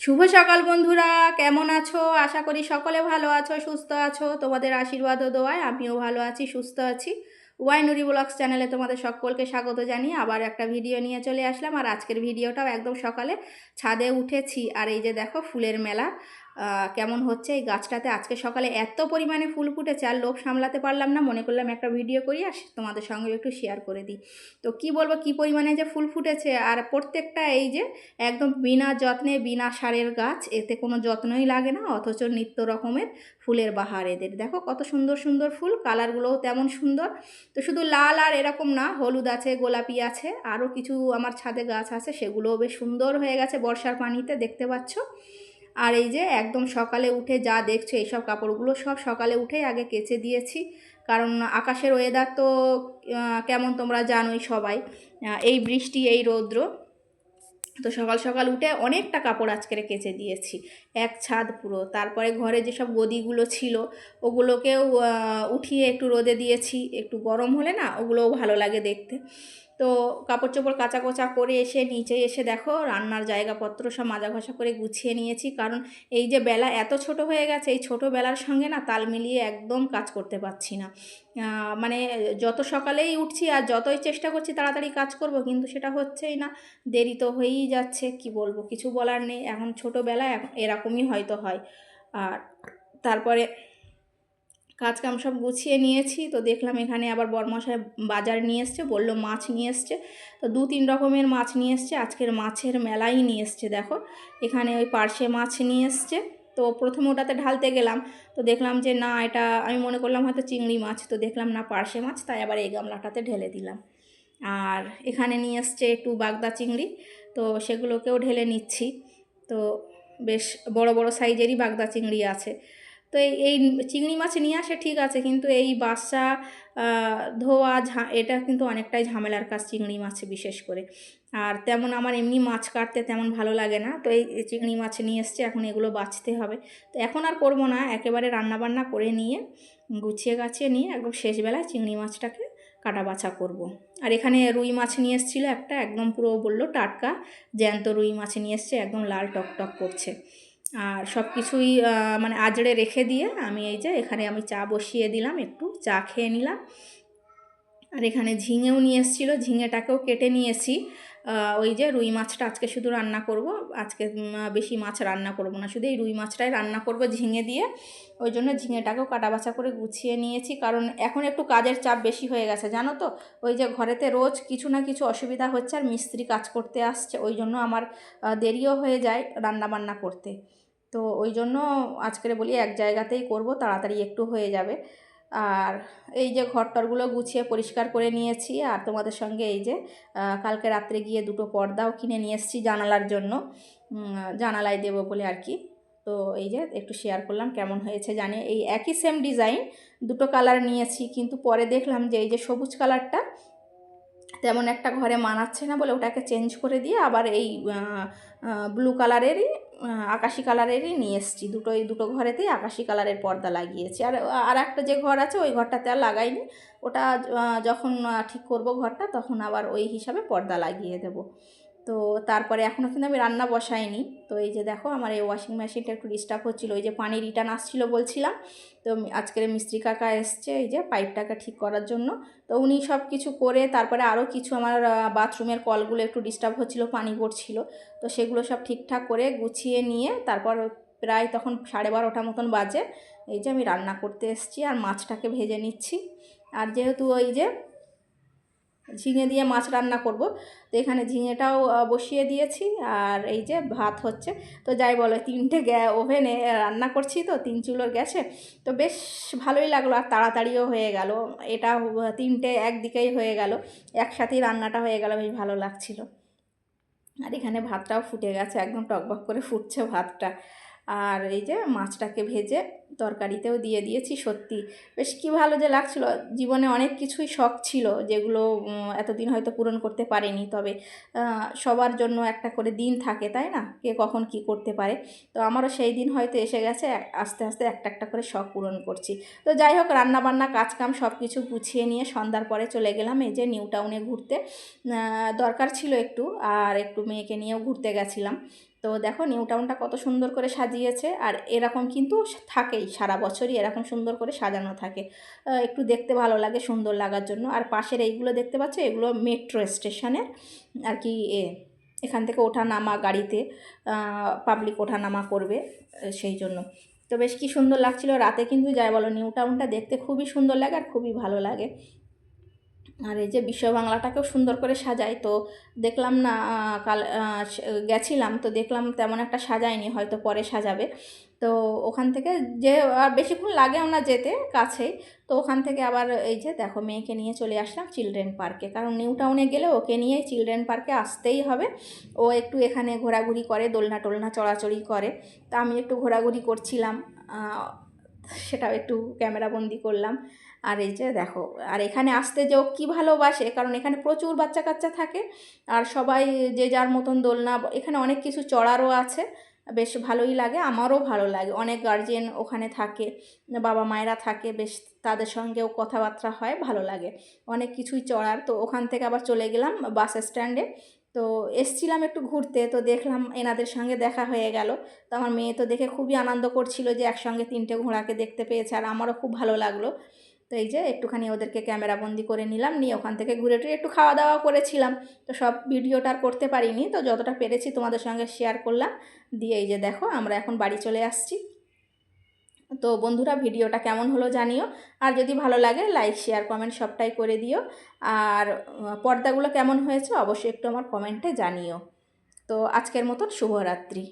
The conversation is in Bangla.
শুভ সকাল বন্ধুরা, কেমন আছো? আশা করি সকলে ভালো আছো, সুস্থ আছো। তোমাদের আশীর্বাদও দোয়ায় আমিও ভালো আছি, সুস্থ আছি। ওয়াই নুরি ব্লগস চ্যানেলে তোমাদের সকলকে স্বাগত জানিয়ে আবার একটা ভিডিও নিয়ে চলে আসলাম। আর আজকের ভিডিওটাও একদম সকালে ছাদে উঠেছি। আর এই যে দেখো ফুলের মেলা। কেমন হচ্ছে এই গাছটাতে? আজকে সকালে এত পরিমাণে ফুল ফুটেছে, আর লোভ সামলাতে পারলাম না। মনে করলাম একটা ভিডিও করি আর তোমাদের সঙ্গে একটু শেয়ার করে দিই। তো কি বলব, কি পরিমাণে যে ফুল ফুটেছে? আর প্রত্যেকটা এই যে একদম বিনা যত্নে, বিনা সারের গাছ, এতে কোনো যত্নই লাগে না, অথচ নিত্য রকমের ফুলের বাহার এদের। দেখো কত সুন্দর সুন্দর ফুল, কালারগুলোও তেমন সুন্দর। তো শুধু লাল আর এরকম না, হলুদ আছে, গোলাপি আছে, আরও কিছু আমার ছাদে গাছ আছে, সেগুলোও বেশ সুন্দর হয়ে গেছে বর্ষার পানিতে, দেখতে পাচ্ছ? আর এই যে একদম সকালে উঠে যা দেখছ এইসব কাপড়গুলো সব সকালে উঠেই আগে কেচে দিয়েছি। কারণ আকাশের ওয়েদার তো কেমন তোমরা জানোই সবাই। এই বৃষ্টি, এই রৌদ্র। তো সকাল সকাল উঠে অনেকটা কাপড় আজকের কেচে দিয়েছি। এক ছাদ পুরো। তারপরে ঘরে যেসব গদিগুলো ছিল, ওগুলোকেও উঠিয়ে একটু রোদে দিয়েছি। একটু গরম হলে না ওগুলোও ভালো লাগে দেখতে। তো কাপড় চোপড় কাচা কোচা করে এসে নিচে এসে দেখো রান্নার জায়গাপত্র সব মাজা ঘষা করে গুছিয়ে নিয়েছি। কারণ এই যে বেলা এত ছোট হয়ে গেছে, এই ছোট বেলার সঙ্গে না তাল মিলিয়ে একদম কাজ করতে পারছি না। মানে যত সকালেই উঠছি আর যতই চেষ্টা করছি তাড়াতাড়ি কাজ করব, কিন্তু সেটা হচ্ছেই না। দেরি তো হয়েই যাচ্ছে, কি বলব? কিছু বলার নেই। এখন ছোটোবেলায় এখন এরকমই হয়তো হয়। আর তারপরে কাজ কাম সব গুছিয়ে নিয়েছি। তো দেখলাম এখানে আবার বরমশাই বাজার নিয়ে এসছে, বলল মাছ নিয়ে এসছে। তো দু তিন রকমের মাছ নিয়ে এসছে, আজকের মাছের মেলাই নিয়ে এসছে দেখো। এখানে ওই পার্শে মাছ নিয়ে এসছে। তো প্রথমে ওটাতে ঢালতে গেলাম। তো দেখলাম যে না, এটা আমি মনে করলাম হয়তো চিংড়ি মাছ। তো দেখলাম না পার্শে মাছ, তাই আবার এই গামলাটাতে ঢেলে দিলাম। আর এখানে নিয়ে এসছে একটু বাগদা চিংড়ি। তো সেগুলোকেও ঢেলে নিচ্ছি। তো বেশ বড় বড় সাইজেরই বাগদা চিংড়ি আছে। তো এই এই চিংড়ি মাছ নিয়ে আসে ঠিক আছে, কিন্তু এই বাসা ধোয়া, ঝা, এটা কিন্তু অনেকটাই ঝামেলার কাজ চিংড়ি মাছে বিশেষ করে। আর তেমন আমার এমনি মাছ কাটতে তেমন ভালো লাগে না, তো এই চিংড়ি মাছ নিয়ে এসছে, এখন এগুলো বাছতে হবে। তো এখন আর করব না, একেবারে রান্নাবান্না করে নিয়ে, গুছিয়ে গাছিয়ে নিয়ে একদম শেষবেলায় চিংড়ি মাছটাকে কাটা বাছা করব। আর এখানে রুই মাছ নিয়ে এসেছিল একটা, একদম পুরো বলল টাটকা, জ্যান্ত রুই মাছ নিয়ে এসছে, একদম লাল টক টক করছে। আর সব কিছুই মানে আজড়ে রেখে দিয়ে আমি এই যে এখানে আমি চা বসিয়ে দিলাম, একটু চা খেয়ে নিলাম। আর এখানে ঝিঙেও নিয়ে এসেছিল, ঝিঙেটাকেও কেটে নিয়েছি ওই যে রুই মাছটা আজকে শুধু রান্না করব, আজকে বেশি মাছ রান্না করব না, শুধু এই রুই মাছটাই রান্না করব ঝিঙে দিয়ে। ওই জন্য ঝিঙেটাকেও কাটা বাছা করে গুছিয়ে নিয়েছি, কারণ এখন একটু কাজের চাপ বেশি হয়ে গেছে, জানো তো? ওই যে ঘরেতে রোজ কিছু না কিছু অসুবিধা হচ্ছে আর মিস্ত্রি কাজ করতে আসছে, ওই জন্য আমার দেরিও হয়ে যায় রান্না বান্না করতে। তো ওই জন্য আজকের বলি এক জায়গাতেই করব, তাড়াতাড়ি একটু হয়ে যাবে। আর এই যে ঘরটরগুলো গুছিয়ে পরিষ্কার করে নিয়েছি, আর তোমাদের সঙ্গে এই যে কালকে রাত্রে গিয়ে দুটো পর্দাও কিনে নিয়ে এসেছি জানালার জন্য। জানালায় দেবো বলে আর কি। তো এই যে একটু শেয়ার করলাম কেমন হয়েছে জানি, এই একই সেম ডিজাইন দুটো কালার নিয়েছি, কিন্তু পরে দেখলাম যে এই যে সবুজ কালারটা তেমন একটা ঘরে মানাচ্ছে না বলে ওটাকে চেঞ্জ করে দিয়ে আবার এই ব্লু কালারেরই আকাশি কালারেরই নিয়ে এসেছি। দুটো এই দুটো ঘরেতেই আকাশি কালারের পর্দা লাগিয়েছি। আর আর একটা যে ঘর আছে, ওই ঘরটাতে আর লাগাইনি। ওটা যখন ঠিক করব ঘরটা, তখন আবার ওই হিসাবে পর্দা লাগিয়ে দেব। তো তারপরে এখনও কিন্তু আমি রান্না বসাইনি। তো এই যে দেখো আমার এই ওয়াশিং মেশিনটা একটু ডিস্টার্ব হচ্ছিল, ওই যে পানি রিটার্ন আসছিল বলছিলাম। তো আজকের মিস্ত্রি কাকা এসছে, এই যে পাইপটাকে ঠিক করার জন্য। তো উনি সব কিছু করে তারপরে আরও কিছু আমার বাথরুমের কলগুলো একটু ডিস্টার্ব হচ্ছিল, পানি পড়ছিল। তো সেগুলো সব ঠিকঠাক করে গুছিয়ে নিয়ে তারপর প্রায় তখন সাড়ে বারোটা মতন বাজে। এই যে আমি রান্না করতে এসেছি আর মাছটাকে ভেজে নিচ্ছি। আর যেহেতু ওই যে ঝিঙে দিয়ে মাছ রান্না করব। তো এখানে ঝিঙেটাও বসিয়ে দিয়েছি আর এই যে ভাত হচ্ছে। তো যাই বলো তিনটে গ্যা, ওভেনে রান্না করছি তো, তিন চুলোর গ্যাসে। তো বেশ ভালোই লাগল আর তাড়াতাড়িও হয়ে গেল। এটা তিনটে একদিকেই হয়ে গেল। একসাথেই রান্নাটা হয়ে গেল, বেশ ভালো লাগছিল। আর এখানে ভাতটাও ফুটে গেছে, একদম টকবক করে ফুটছে ভাতটা। আর এই যে মাছটাকে ভেজে তরকারিতেও দিয়ে দিয়েছি, সত্যি। বেশ কী ভালো যে লাগছিল। জীবনে অনেক কিছুই শখ ছিল যেগুলো এতদিন হয়তো পূরণ করতে পারেনি। তবে সবার জন্য একটা করে দিন থাকে, তাই না? কে কখন কি করতে পারে। তো আমারও সেই দিন হয়তো এসে গেছে আস্তে আস্তে একটা একটা করে শখ পূরণ করছি। তো যাই হোক, রান্নাবান্না, কাজকাম সব কিছু গুছিয়ে নিয়ে সন্ধ্যার পরে চলে গেলাম এই যে নিউ টাউনে ঘুরতে। দরকার ছিল একটু, আর একটু মেয়েকে নিয়েও ঘুরতে গেছিলাম। তো দেখো নিউ টাউনটা কত সুন্দর করে সাজিয়েছে আর এরকম কিন্তু থাকেই, সারা বছরই এরকম সুন্দর করে সাজানো থাকে। একটু দেখতে ভালো লাগে, সুন্দর লাগার জন্য। আর পাশের এইগুলো দেখতে পাচ্ছ? এগুলো মেট্রো স্টেশনের আর কি এ, এখান থেকে ওঠা নামা গাড়িতে পাবলিক ওঠা নামা করবে সেই জন্য। তো বেশ কি সুন্দর লাগছিল। রাতে কিন্তু যাই বলো নিউ টাউনটা দেখতে খুবই সুন্দর লাগে আর খুবই ভালো লাগে। আর এই যে বিশ্ব বাংলাটাকেও সুন্দর করে সাজায়, তো দেখলাম না কাল গেছিলাম, তো দেখলাম তেমন একটা সাজায়নি, হয়তো পরে সাজাবে। তো ওখান থেকে যে, আর বেশিক্ষণ লাগেও না যেতে কাছেই তো ওখান থেকে আবার এই যে দেখো মেয়েকে নিয়ে চলে আসলাম চিলড্রেন পার্কে, কারণ নিউ টাউনে গেলে ওকে নিয়ে চিলড্রেন পার্কে আসতেই হবে। ও একটু এখানে ঘোরাঘুরি করে, দোলনা টোলনা চড়াচড়ি করে, তা আমি একটু ঘোরাঘুরি করছিলাম সেটাও একটু ক্যামেরাবন্দি করলাম। আর এই যে দেখো, আর এখানে আসতে যে ও কী ভালোবাসে? কারণ এখানে প্রচুর বাচ্চা কাচ্চা থাকে। আর সবাই যে যার মতন দোলনা, এখানে অনেক কিছু চড়ারও আছে। বেশ ভালোই লাগে, আমারও ভালো লাগে। অনেক গার্জেন ওখানে থাকে, বাবা মায়েরা থাকে, বেশ তাদের সঙ্গেও কথাবার্তা হয়, ভালো লাগে। অনেক কিছুই চড়ার। তো ওখান থেকে আবার চলে গেলাম বাস স্ট্যান্ডে তো এসছিলাম একটু ঘুরতে, তো দেখলাম এনাদের সঙ্গে দেখা হয়ে গেল। তো আমার মেয়ে তো দেখে খুবই আনন্দ করছিল যে একসঙ্গে তিনটে ঘোড়াকে দেখতে পেয়েছে আর আমারও খুব ভালো লাগল। তো এই যে একটুখানি ওদেরকে ক্যামেরাবন্দি করে নিলাম, নিয়ে ওখান থেকে ঘুরে টুরে একটু খাওয়া দাওয়া করেছিলাম। তো সব ভিডিওটা আর করতে পারিনি, তো যতটা পেরেছি তোমাদের সঙ্গে শেয়ার করলাম। দিয়ে এই যে দেখো আমরা এখন বাড়ি চলে আসছি। তো বন্ধুরা ভিডিওটা কেমন হলো জানিও। আর যদি ভালো লাগে লাইক শেয়ার কমেন্ট সবটাই করে দিও। আর পর্দাগুলো কেমন হয়েছে অবশ্যই একটু আমার কমেন্টে জানিও। তো আজকের মতন শুভরাত্রি।